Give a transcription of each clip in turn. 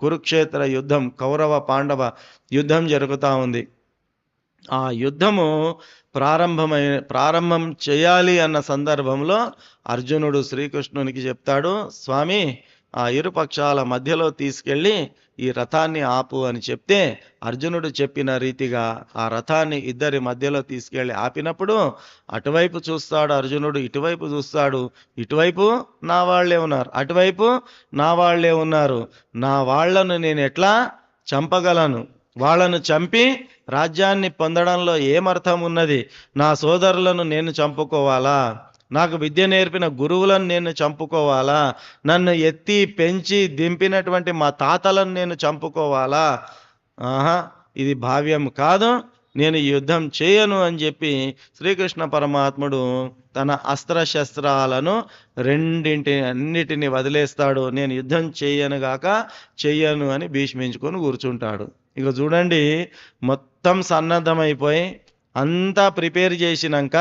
కురుక్షేత్ర యుద్ధం కౌరవ పాండవ యుద్ధం జరుగుతూ ఉంది. ఆ యుద్ధము ప్రారంభమై ప్రారంభం చేయాలి అన్న సందర్భంలో అర్జునుడు శ్రీకృష్ణునికి చెప్తాడు స్వామి ఆ ఇరు పక్షాల మధ్యలో తీసుకెళ్ళి ఈ రథాన్ని ఆపు అని చెప్తే అర్జునుడు చెప్పిన రీతిగా ఆ రథాన్ని ఇద్దరి మధ్యలో తీసుకెళ్ళి ఆపినప్పుడు అటువైపు చూస్తాడు అర్జునుడు ఇటువైపు చూస్తాడు ఇటువైపు నా వాళ్ళే ఉన్నారు అటువైపు నా వాళ్ళే ఉన్నారు నా వాళ్ళను నేను ఎట్లా చంపగలను? వాళ్ళను చంపి రాజ్యాన్ని పొందడంలో ఏమర్థం ఉన్నది? నా సోదరులను నేను చంపుకోవాలా? నాకు విద్య నేర్పిన గురువులను నేను చంపుకోవాలా? నన్ను ఎత్తి పెంచి దింపినటువంటి మా తాతలను నేను చంపుకోవాలా? ఆహా ఇది భావ్యం కాదు. నేను యుద్ధం చేయను అని చెప్పి శ్రీకృష్ణ పరమాత్ముడు తన అస్త్రశస్త్రాలను రెండింటి అన్నిటిని వదిలేస్తాడు. నేను యుద్ధం చేయను గాక చెయ్యను అని భీష్మించుకొని కూర్చుంటాడు. ఇక చూడండి మొత్తం సన్నద్ధమైపోయి అంతా ప్రిపేర్ చేసినాక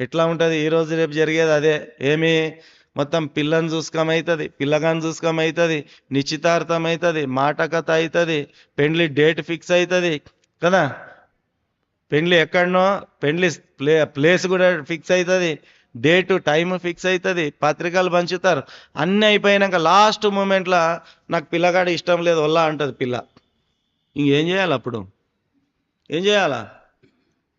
ఎట్లా ఉంటుంది? ఈ రోజు రేపు జరిగేది అదే. ఏమి? మొత్తం పిల్లని చూసుకోమవుతుంది పిల్లగాని చూసుకోమవుతుంది నిశ్చితార్థం అవుతుంది మాట కథ అవుతుంది పెండ్లి డేట్ ఫిక్స్ అవుతుంది కదా? పెండ్లి ఎక్కడనో పెండ్లి ప్లే ప్లేస్ కూడా ఫిక్స్ అవుతుంది డేటు టైం ఫిక్స్ అవుతుంది పత్రికలు పంచుతారు. అన్నీ అయిపోయినాక లాస్ట్ మూమెంట్లో నాకు పిల్లగాడు ఇష్టం లేదు వల్ల అంటుంది పిల్ల. ఇంకేం చేయాలి అప్పుడు? ఏం చేయాలా?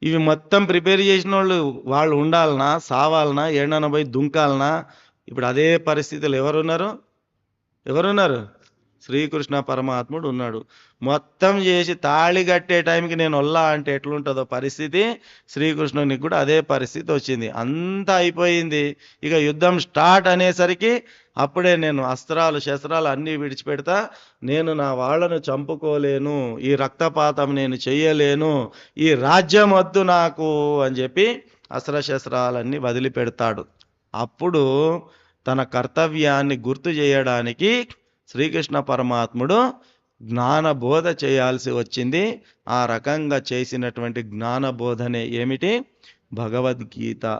ఇవి మొత్తం ప్రిపేర్ చేసిన వాళ్ళు వాళ్ళు ఉండాలనా సావాలనా ఏడన పోయి దుంకాలనా? ఇప్పుడు అదే పరిస్థితులు ఎవరున్నారు? ఎవరున్నారు? శ్రీకృష్ణ పరమాత్ముడు ఉన్నాడు. మొత్తం చేసి తాళి కట్టే టైంకి నేను వల్లా అంటే ఎట్లుంటుందో పరిస్థితి శ్రీకృష్ణునికి కూడా అదే పరిస్థితి వచ్చింది. అంతా అయిపోయింది. ఇక యుద్ధం స్టార్ట్ అనేసరికి అప్పుడే నేను అస్త్రాలు శస్త్రాలు అన్నీ విడిచిపెడతా నేను నా వాళ్ళను చంపుకోలేను ఈ రక్తపాతం నేను చెయ్యలేను ఈ రాజ్యం వద్దు నాకు అని చెప్పి అస్త్రశస్త్రాలన్నీ వదిలిపెడతాడు. అప్పుడు తన కర్తవ్యాన్ని గుర్తు చేయడానికి శ్రీకృష్ణ పరమాత్ముడు జ్ఞానబోధ చేయాల్సి వచ్చింది. ఆ రకంగా చేసినటువంటి జ్ఞానబోధనే ఏమిటి? భగవద్గీత.